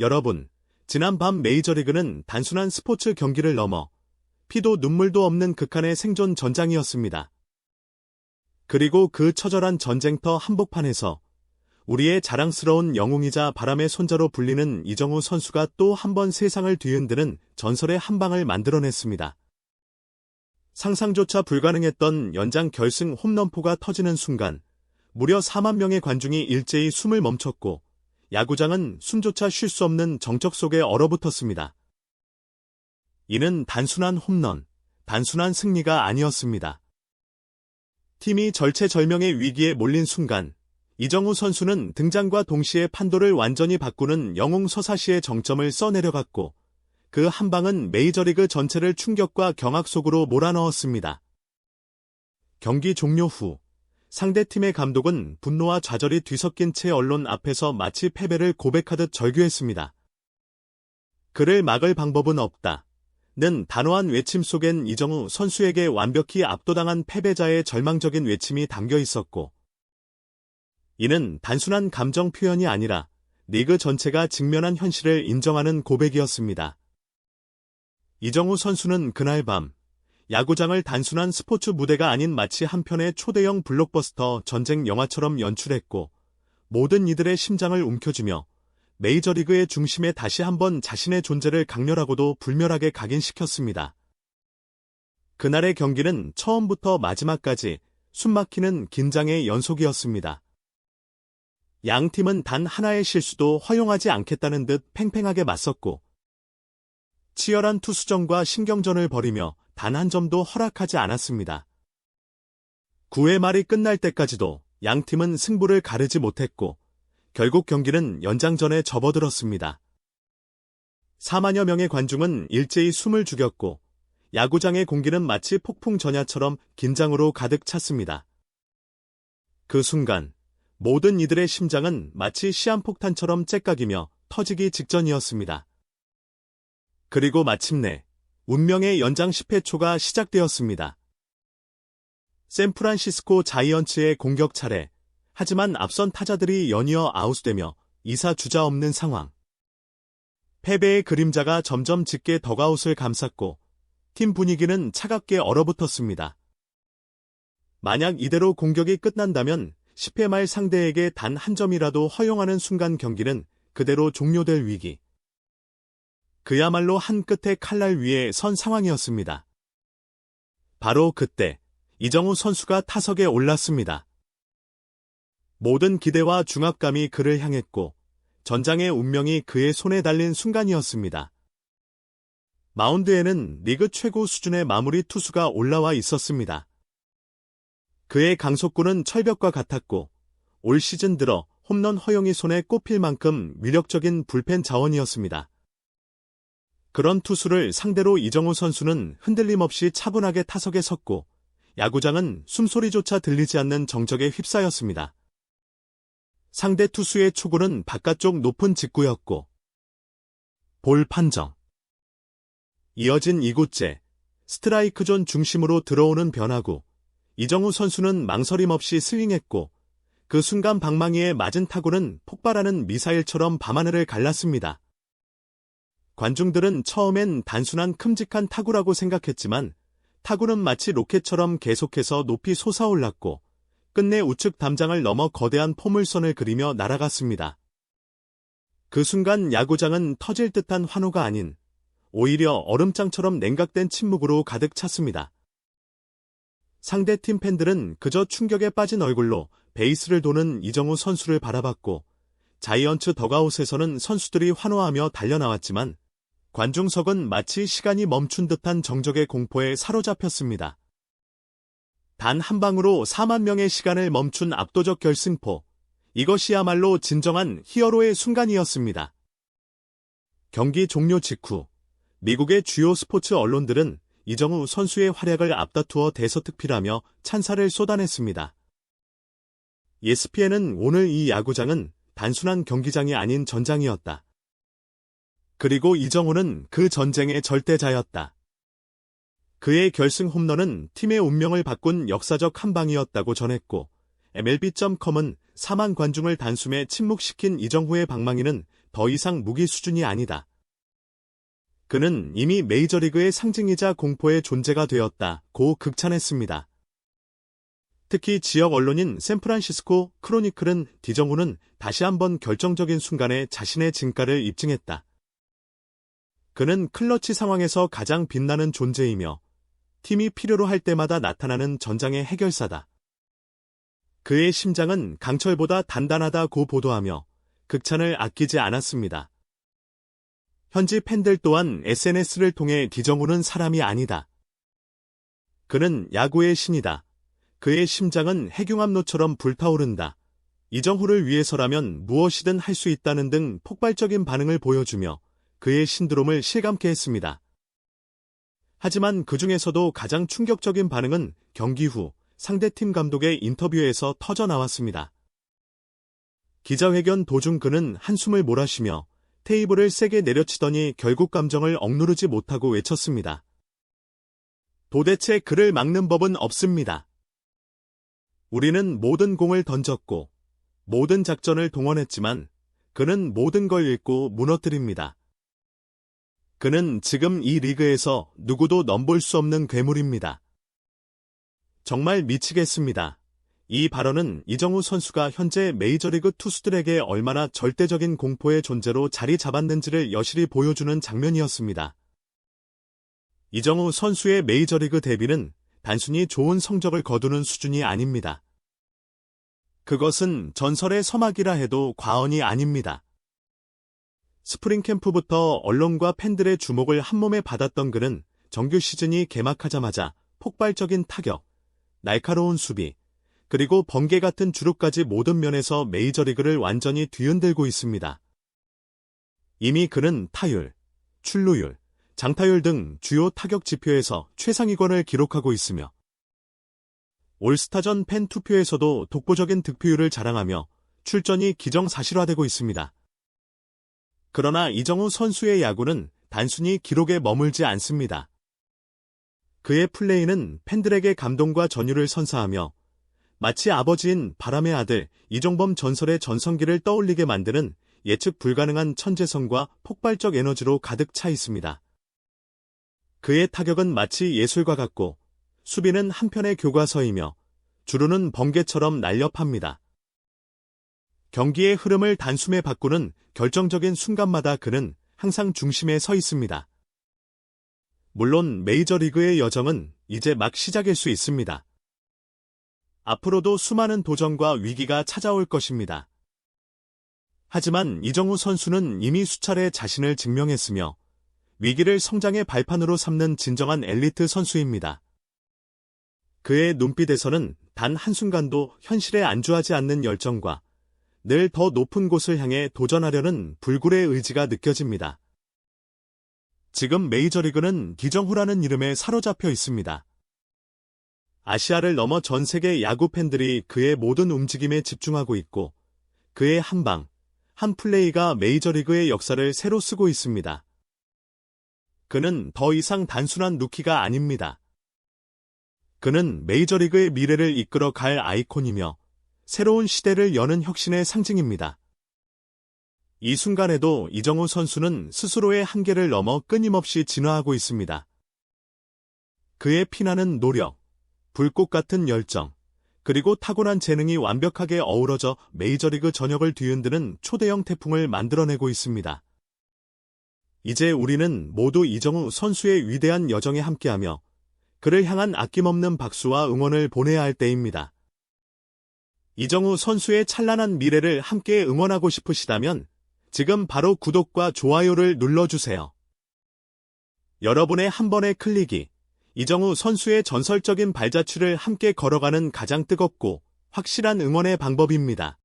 여러분, 지난 밤 메이저리그는 단순한 스포츠 경기를 넘어 피도 눈물도 없는 극한의 생존 전장이었습니다. 그리고 그 처절한 전쟁터 한복판에서 우리의 자랑스러운 영웅이자 바람의 손자로 불리는 이정우 선수가 또 한 번 세상을 뒤흔드는 전설의 한 방을 만들어냈습니다. 상상조차 불가능했던 연장 결승 홈런포가 터지는 순간 무려 4만 명의 관중이 일제히 숨을 멈췄고 야구장은 숨조차 쉴 수 없는 정적 속에 얼어붙었습니다. 이는 단순한 홈런, 단순한 승리가 아니었습니다. 팀이 절체절명의 위기에 몰린 순간 이정우 선수는 등장과 동시에 판도를 완전히 바꾸는 영웅 서사시의 정점을 써내려갔고 그 한 방은 메이저리그 전체를 충격과 경악 속으로 몰아넣었습니다. 경기 종료 후 상대팀의 감독은 분노와 좌절이 뒤섞인 채 언론 앞에서 마치 패배를 고백하듯 절규했습니다. 그를 막을 방법은 없다. 는 단호한 외침 속엔 이정우 선수에게 완벽히 압도당한 패배자의 절망적인 외침이 담겨 있었고, 이는 단순한 감정 표현이 아니라 리그 전체가 직면한 현실을 인정하는 고백이었습니다. 이정우 선수는 그날 밤 야구장을 단순한 스포츠 무대가 아닌 마치 한편의 초대형 블록버스터 전쟁 영화처럼 연출했고 모든 이들의 심장을 움켜쥐며 메이저리그의 중심에 다시 한번 자신의 존재를 강렬하고도 불멸하게 각인시켰습니다. 그날의 경기는 처음부터 마지막까지 숨막히는 긴장의 연속이었습니다. 양 팀은 단 하나의 실수도 허용하지 않겠다는 듯 팽팽하게 맞섰고 치열한 투수전과 신경전을 벌이며 단 한 점도 허락하지 않았습니다. 9회 말이 끝날 때까지도 양 팀은 승부를 가르지 못했고 결국 경기는 연장전에 접어들었습니다. 4만여 명의 관중은 일제히 숨을 죽였고 야구장의 공기는 마치 폭풍 전야처럼 긴장으로 가득 찼습니다. 그 순간 모든 이들의 심장은 마치 시한폭탄처럼 째깍이며 터지기 직전이었습니다. 그리고 마침내 운명의 연장 10회 초가 시작되었습니다. 샌프란시스코 자이언츠의 공격 차례. 하지만 앞선 타자들이 연이어 아웃되며 이사 주자 없는 상황. 패배의 그림자가 점점 짙게 덕아웃을 감쌌고 팀 분위기는 차갑게 얼어붙었습니다. 만약 이대로 공격이 끝난다면 10회 말 상대에게 단 한 점이라도 허용하는 순간 경기는 그대로 종료될 위기. 그야말로 한 끝의 칼날 위에 선 상황이었습니다. 바로 그때 이정우 선수가 타석에 올랐습니다. 모든 기대와 중압감이 그를 향했고 전장의 운명이 그의 손에 달린 순간이었습니다. 마운드에는 리그 최고 수준의 마무리 투수가 올라와 있었습니다. 그의 강속구는 철벽과 같았고 올 시즌 들어 홈런 허용이 손에 꼽힐 만큼 위력적인 불펜 자원이었습니다. 그런 투수를 상대로 이정우 선수는 흔들림 없이 차분하게 타석에 섰고 야구장은 숨소리조차 들리지 않는 정적에 휩싸였습니다. 상대 투수의 초구는 바깥쪽 높은 직구였고 볼 판정 이어진 이곳째 스트라이크 존 중심으로 들어오는 변화구 이정우 선수는 망설임 없이 스윙했고 그 순간 방망이에 맞은 타구는 폭발하는 미사일처럼 밤하늘을 갈랐습니다. 관중들은 처음엔 단순한 큼직한 타구라고 생각했지만 타구는 마치 로켓처럼 계속해서 높이 솟아올랐고 끝내 우측 담장을 넘어 거대한 포물선을 그리며 날아갔습니다. 그 순간 야구장은 터질 듯한 환호가 아닌 오히려 얼음장처럼 냉각된 침묵으로 가득 찼습니다. 상대팀 팬들은 그저 충격에 빠진 얼굴로 베이스를 도는 이정우 선수를 바라봤고 자이언츠 덕아웃에서는 선수들이 환호하며 달려나왔지만 관중석은 마치 시간이 멈춘 듯한 정적의 공포에 사로잡혔습니다. 단 한 방으로 4만 명의 시간을 멈춘 압도적 결승포. 이것이야말로 진정한 히어로의 순간이었습니다. 경기 종료 직후 미국의 주요 스포츠 언론들은 이정우 선수의 활약을 앞다투어 대서특필하며 찬사를 쏟아냈습니다. ESPN은 오늘 이 야구장은 단순한 경기장이 아닌 전장이었다. 그리고 이정우는 그 전쟁의 절대자였다. 그의 결승 홈런은 팀의 운명을 바꾼 역사적 한 방이었다고 전했고 MLB.com은 4만 관중을 단숨에 침묵시킨 이정후의 방망이는 더 이상 무기 수준이 아니다. 그는 이미 메이저리그의 상징이자 공포의 존재가 되었다고 극찬했습니다. 특히 지역 언론인 샌프란시스코 크로니클은 디정우는 다시 한번 결정적인 순간에 자신의 진가를 입증했다. 그는 클러치 상황에서 가장 빛나는 존재이며 팀이 필요로 할 때마다 나타나는 전장의 해결사다. 그의 심장은 강철보다 단단하다고 보도하며 극찬을 아끼지 않았습니다. 현지 팬들 또한 SNS를 통해 디정우는 사람이 아니다. 그는 야구의 신이다. 그의 심장은 해경암로처럼 불타오른다. 이정후를 위해서라면 무엇이든 할 수 있다는 등 폭발적인 반응을 보여주며 그의 신드롬을 실감케 했습니다. 하지만 그 중에서도 가장 충격적인 반응은 경기 후 상대팀 감독의 인터뷰에서 터져 나왔습니다. 기자회견 도중 그는 한숨을 몰아쉬며 테이블을 세게 내려치더니 결국 감정을 억누르지 못하고 외쳤습니다. 도대체 그를 막는 법은 없습니다. 우리는 모든 공을 던졌고 모든 작전을 동원했지만 그는 모든 걸 잃고 무너뜨립니다. 그는 지금 이 리그에서 누구도 넘볼 수 없는 괴물입니다. 정말 미치겠습니다. 이 발언은 이정우 선수가 현재 메이저리그 투수들에게 얼마나 절대적인 공포의 존재로 자리 잡았는지를 여실히 보여주는 장면이었습니다. 이정우 선수의 메이저리그 데뷔는 단순히 좋은 성적을 거두는 수준이 아닙니다. 그것은 전설의 서막이라 해도 과언이 아닙니다. 스프링 캠프부터 언론과 팬들의 주목을 한몸에 받았던 그는 정규 시즌이 개막하자마자 폭발적인 타격, 날카로운 수비, 그리고 번개 같은 주룩까지 모든 면에서 메이저리그를 완전히 뒤흔들고 있습니다. 이미 그는 타율, 출루율, 장타율 등 주요 타격 지표에서 최상위권을 기록하고 있으며 올스타전 팬 투표에서도 독보적인 득표율을 자랑하며 출전이 기정사실화되고 있습니다. 그러나 이정우 선수의 야구는 단순히 기록에 머물지 않습니다. 그의 플레이는 팬들에게 감동과 전율을 선사하며 마치 아버지인 바람의 아들 이종범 전설의 전성기를 떠올리게 만드는 예측 불가능한 천재성과 폭발적 에너지로 가득 차 있습니다. 그의 타격은 마치 예술과 같고 수비는 한편의 교과서이며 주루는 번개처럼 날렵합니다. 경기의 흐름을 단숨에 바꾸는 결정적인 순간마다 그는 항상 중심에 서 있습니다. 물론 메이저리그의 여정은 이제 막 시작일 수 있습니다. 앞으로도 수많은 도전과 위기가 찾아올 것입니다. 하지만 이정우 선수는 이미 수차례 자신을 증명했으며 위기를 성장의 발판으로 삼는 진정한 엘리트 선수입니다. 그의 눈빛에서는 단 한순간도 현실에 안주하지 않는 열정과 늘 더 높은 곳을 향해 도전하려는 불굴의 의지가 느껴집니다. 지금 메이저리그는 기정후라는 이름에 사로잡혀 있습니다. 아시아를 넘어 전 세계 야구 팬들이 그의 모든 움직임에 집중하고 있고 그의 한 방, 한 플레이가 메이저리그의 역사를 새로 쓰고 있습니다. 그는 더 이상 단순한 루키가 아닙니다. 그는 메이저리그의 미래를 이끌어 갈 아이콘이며 새로운 시대를 여는 혁신의 상징입니다. 이 순간에도 이정우 선수는 스스로의 한계를 넘어 끊임없이 진화하고 있습니다. 그의 피나는 노력, 불꽃 같은 열정, 그리고 타고난 재능이 완벽하게 어우러져 메이저리그 전역을 뒤흔드는 초대형 태풍을 만들어내고 있습니다. 이제 우리는 모두 이정우 선수의 위대한 여정에 함께하며 그를 향한 아낌없는 박수와 응원을 보내야 할 때입니다. 이정우 선수의 찬란한 미래를 함께 응원하고 싶으시다면 지금 바로 구독과 좋아요를 눌러주세요. 여러분의 한 번의 클릭이 이정우 선수의 전설적인 발자취를 함께 걸어가는 가장 뜨겁고 확실한 응원의 방법입니다.